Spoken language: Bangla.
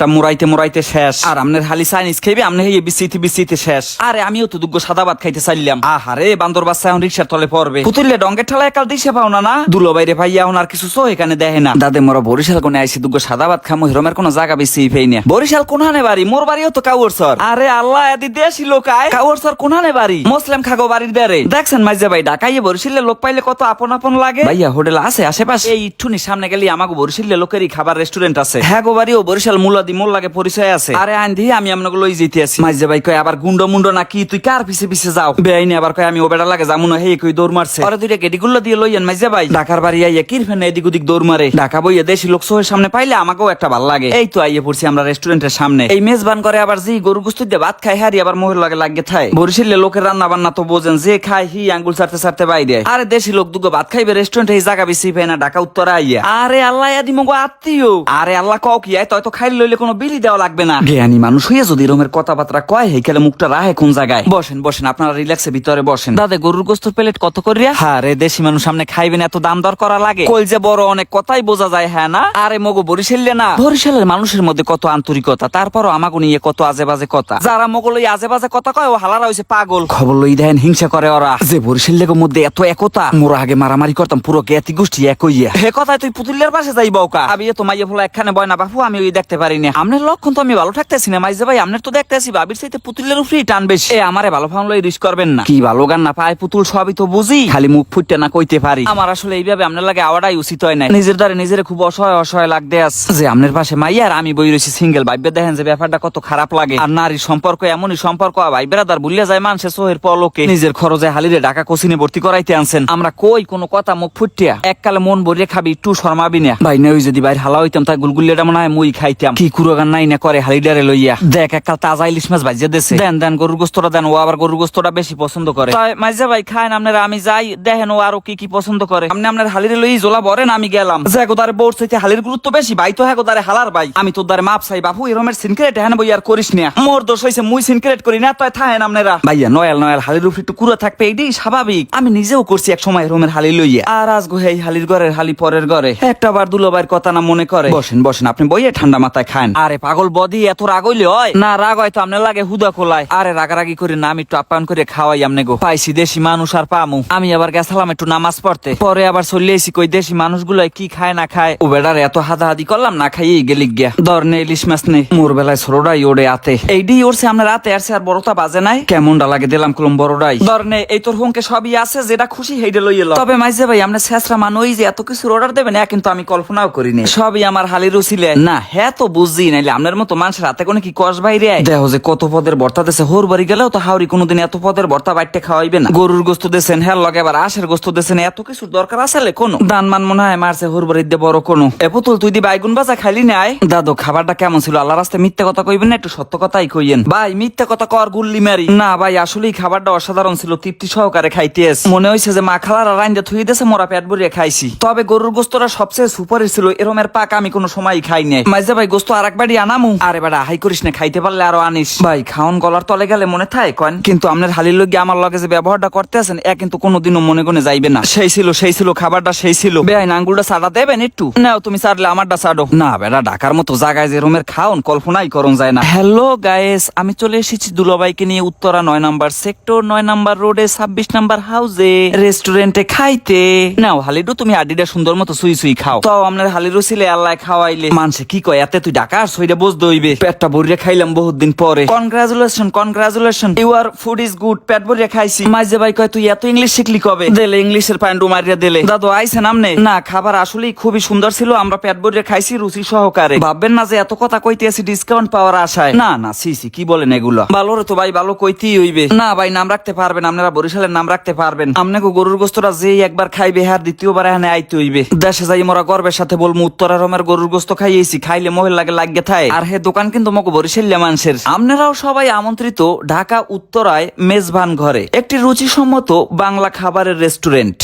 পেটটা মুরাইতে মুরাইতে শেষ। আর আমনের হালি চাইনিজ খাইবে আমনে হইয়ে বিসিতে বিসিতে শেষ। আরে আমিও তো দুগ্গ সাদা ভাত খাইতে চাইলাম। আহারে বান্দর বাচ্চা এখন রিক্সার তলে পড়বে। পুতুললে ডঙ্গের ঠেলা একাল দিশে পাও না না? দুলো বাইরে ভাইয়া এখন আর কিছু সো এখানে দেখে না। দাদে মোরা বরিশাল কোনে আইসি দুগ্গ সাদা ভাত খামো হিরমের কোনো জায়গা বেশি পেই না। বরিশাল কোনহানে বাড়ি? মোর বাড়িও তো কাউর সর। আরে আল্লাহ এদি দেশি লোক আয়। কাউর সর কোনহানে বাড়ি? মুসলিম খাগো বাড়ির বেড়ে। দেখছেন মাইজা ভাই ঢাকাইয়ে বরিশালে লোক পাইলে কত আপন আপন লাগে? ভাইয়া হোটেল আছে আশেপাশে। এই ইট্টুনি সামনে গেলে আমাকে বরিশালে লোকেরই খাবার রেস্টুরেন্ট আছে। হ্যাঁ গো বাড়িও বরিশাল মুলাদি মোল লাগে পরিচয় আছে। আরে দিয়ে আমি আপনাকে লই যেতে আছি মাইজা ভাই কয়, আবার গুন্ড মুন্ড না কি? তুই কার পিছে পিছে যাও? বেআইনি আবার কয়, আমি ও বেড়া লাগে যামু না, হে কই দৌড় মারছে। আরে দুইটা গেডি গুলো দিয়ে লইয়েন মাইজা ভাই। ঢাকার বাড়ি আইয়া কিরফেন এদিক ওদিক দৌড় মারে। ঢাকা বইয়া দেশি লোক সোহের সামনে পাইলে আমাকেও একটা ভালো লাগে। এই তো আইয়ে পড়ছি আমরা রেস্টুরেন্টের সামনে। এই মেজবান করে আবার জি গরু গুস্ত দিয়ে ভাত খাই হারি আবার মোহের লাগে লাগে থাই বরিশালে লোকের রান্না বান্না তো বোঝেন, যে খায় হি আঙ্গুল সারতে ছাড়তে ছাড়তে বাইরে আরে দেশি লোক দুগো ভাত খাইবে রেস্টুরেন্টে, এই জায়গা বেশি পায় না, ঢাকা উত্তরা আইয়া। আরে আল্লাহ আদি মগো আত্মীয়। আরে আল্লাহ কও কি, আয়, তয় তো খাইলে লইলে কোনো বিলি দেওয়া লাগবে না। জ্ঞানী মানুষ হইয়া যদি রোমের কথাবার্তা কয় হেইখালে মুখটা রাহে কোন জায়গায়? বসেন বসেন আপনারা রিল্যাক্সে ভিতরে বসেন। দাদা গরুর গোস্তর প্লেট কত করিয়া? হ্যাঁ রে দেশি মানুষ সামনে খাইবেন এত দাম দর করা লাগে। কই যে বড় অনেক কথাই বোঝা যায় হ্যাঁ না? আরে মগো বরিশালে না। বরিশালের মানুষের মধ্যে কত আন্তরিকতা তারপরও আমাকে নিয়ে কত আজে বাজে কথা। যারা মগল ওই আজে বাজে কথা কয় ও হালারা হইছে পাগল। খবর লই দেন হিংসা করে ওরা। যে বরিশালের মধ্যে এত একতা মোরা আগে মারামারি করতাম পুরো জ্ঞাতি গোষ্ঠী এক হইয়া হে কথায় তুই পুতুলের পাশে যাই বউকা আমি তো মাইয়া ফুলা একখানে বয় না বাপু আমি ওই দেখতে পারি না। আমনের লক্ষণ তো আমি ভালো থাকতেছি না। মাইজে ভাই আপনার তো দেখতেছি বাবির চাইতে পুতুলের উপরেই টান বেশি এ আমারে ভালো ফাউন লই রিস্ক করবেন না। কি ভালো গান না পায় পুতুল সবই তো বুঝি। খালি মুখ ফুটতে না কইতে পারি। আমার আসলে এইভাবে আপনার লাগে আওয়াটাই উচিত হয় না নিজের দ্বারে নিজের খুব অসহায় অসহায় লাগতে আছে। যে আমনের পাশে মাইয়া আর আমি বই রয়েছি সিঙ্গেল ভাইবে দেখেন যে ব্যাপারটা কত খারাপ লাগে। আর নারীর সম্পর্ক এমনই সম্পর্ক ভাই বেড়াদার ভুলিয়া যায় মানুষে সোহের পলকে। নিজের খরচে হালিরে ঢাকা কোচিনে ভর্তি করাইতে আনছেন। আমরা কই কোনো কথা মুখ ফুটিয়া? এককালে মন ভরিয়ে খাবি একটু শর্মাবি না। ভাই নই যদি বাইরে হালা হইতাম তাই গুলগুলিটা মনে হয় মুই খাইতাম। কি কুরোগান নাই না করে হালিডারে লইয়া। দেখ এককাল তাজা ইলিশ মাছ ভাজিয়ে দেছে। দেন দেন গরুর গোস্তটা দেন ও আবার গরুর গোস্তটা বেশি পছন্দ করে। মাইজা ভাই খায়েন আপনারা আমি যাই দেখেন ও আরও কি কি পছন্দ করে। আপনি আপনার হালিরে লই জোলা বরেন আমি গেলাম। যে গোদারে বোর্ড চাইতে হালির গুরুত্ব বেশি ভাই তো গোদারে হালার ভাই। আমি তোর দ্বারে মাপ চাই বাবু এরমের সিনক্রেট হ্যাঁ বই আর করিস না। মোর দোষ হইছে মুই সিনক্রেট করি না তাই থাহেন আপনারা। ভাইয়া নয়াল নয়াল হালির উপরে একটু কুড়া থাকবে এটাই স্বাভাবিক। আমি নিজেও করছি এক সময় রোমের হালি লইয়া। আর আজ গো এই হালির ঘরের হালি পরের ঘরে। একটা বার দুলোবার কথা না মনে করে। বসেন বসেন আপনি বইয়ে ঠান্ডা মাথায় খান। আরে পাগল বদি এত রাগ হইলে হয়? না রাগ হয়তো আপনার লাগে হুদা খোলায়। আরে রাগারাগি করে না আমি একটু আপ্যায়ন করে খাওয়াই আমনে গো। পাইছি দেশি মানুষ আর পামু। আমি আবার গেছিলাম একটু নামাজ পড়তে। পরে আবার চলে এসি কই দেশি মানুষগুলো কি খায় না খায়? ও বেড়ার এত হাদাহাদি করলাম না খাইয়ে গেলি গিয়া। দর নে ইলিশ মাছ নে। মোর বেলায় ছোড়াই ওড়ে আতে। এইডি ওরছে আমরা রাতে আসছে আর বড়টা বাজে নাই। কেমনটা লাগে দিলাম কলম বড়টাই দর নে এই তোর হুমকে সবই আছে যেটা খুশি হেইডে লইয়ে লো তবে মাইজে ভাই আমরা শেষরা মানুষ যে এত কিছু অর্ডার দেবেন না কিন্তু আমি কল্পনাও করিনি। সবই আমার হালির উচিলে না হ্যাঁ তো বুঝছি নাইলে আপনার মতো মানুষের হাতে কোনো কি কষ বাইরে? দেখো যে কত পদের ভর্তা দেশে হোর বাড়ি গেলেও তো হাওড়ি কোনোদিন এত পদের ভর্তা বাইটে খাওয়াইবে না। গরুর গোস্ত দেশেন হ্যাঁ লগে আবার আশের গোস্ত দেশেন এত কিছু দরকার আসলে কোনো? দান মান মনে হয় মারছে হোর বাড়ির দিয়ে বড় কোনো। এ পুতুল তুই দি বাইগুন বাজা খাইলি নাই দাদু খাবারটা কেমন ছিল? আল্লাহ রাস্তায় মিথ্যে কথা কইবেন না একটু সত্য কথাই কইয়েন। ভাই মিথ্যে কথা কর গুল্লি মারি। না ভাই আসলেই খাবারটা অসাধারণ ছিল তৃপ্তি সহকারে খাইতে মনে হয়েছে যে মা খালার রাইন্দা থুই দেছে মোরা পেট ভরিয়ে খাইছি। তবে গরুর গোস্তটা সবচেয়ে সুপারি ছিল এরমের পাক আমি কোনো সময় খাই নাই। মাইজা ভাই গোস্ত আর একবারই আনামু। আরে বেড়া, হাই করিস না, খাইতে পারলে আরও আনিস। ভাই, খাওন গলার তলে গেলে মনে থাকে কন কিন্তু আপনার হালির লগে আমার লগে যে ব্যবহারটা করতে আছেন, এ কিন্তু কোনোদিনও মনে গনে যাইবে না। সেই ছিল সেই ছিল, খাবারটা সেই ছিল। বেআই আঙ্গুলটা সাদা দেবেন একটু। নাও, তুমি সারলে, আমারটা সাডো না বেড়া, ঢাকার মতো জায়গায় যে রুমের খাওন, কল্পনাই করন যায় না। হ্যালো গায়েস আমি চলে এসেছি দুলাবাইকে নিয়ে উত্তরা নয় নাম্বার সেক্টর, নয় নাম্বার রোডে, ছাব্বিশ নাম্বার হাউসে। রেস্টুরেন্টে খাইতে। নাও, হালিডু, তুমি আডিটা সুন্দর মতো সুই সুই খাও। তো আপনার হালিডু ছিলে আল্লাহ খাওয়াইলে। মানসে কি কয়, এতে তুই ঢাকা আর সইটা বস দইবে পেটটা ভরিয়ে খাইলাম বহুত দিন পরে congratulation congratulation your food is good পেট ভরিয়ে খাইছি। মাঝে ভাই কয় তুই এত ইংলিশ শিখলি কবে? দিলে ইংলিশের প্যান্ডু মারিয়া দিলে। দাদু আইসেন আমনে না? খাবার আসলেই খুবই সুন্দর ছিল আমরা পেট ভরিয়ে খাইছি রুচি সহকারে। ভাববেন না যে এত কথা কইতে আছি ডিসকাউন্ট পাওয়ার আশায়। না না সি সি কি বলেন এগুলো? ভালো রে তো ভাই ভালো কইতেই হইবে। না ভাই নাম রাখতে পারবেন আপনারা বরিশালের নাম রাখতে পারবেন। আপনাকে গরুর গোস্তটা যেই একবার খাইবে হার দ্বিতীয়বার এখানে আইতে হইবে। দেশে যাই মোরা গর্বের সাথে বলব উত্তরা রমের গরুর গোস্ত খাইয়েছি খাইলে মহিল লাগে লাগে থাই। আর হে দোকান কিন্তু মক বরিশাল মানুষের আপনারাও সবাই আমন্ত্রিত ঢাকা, উত্তরায় মেজবান ঘরে। একটি রুচিসম্মত বাংলা খাবারের রেস্টুরেন্ট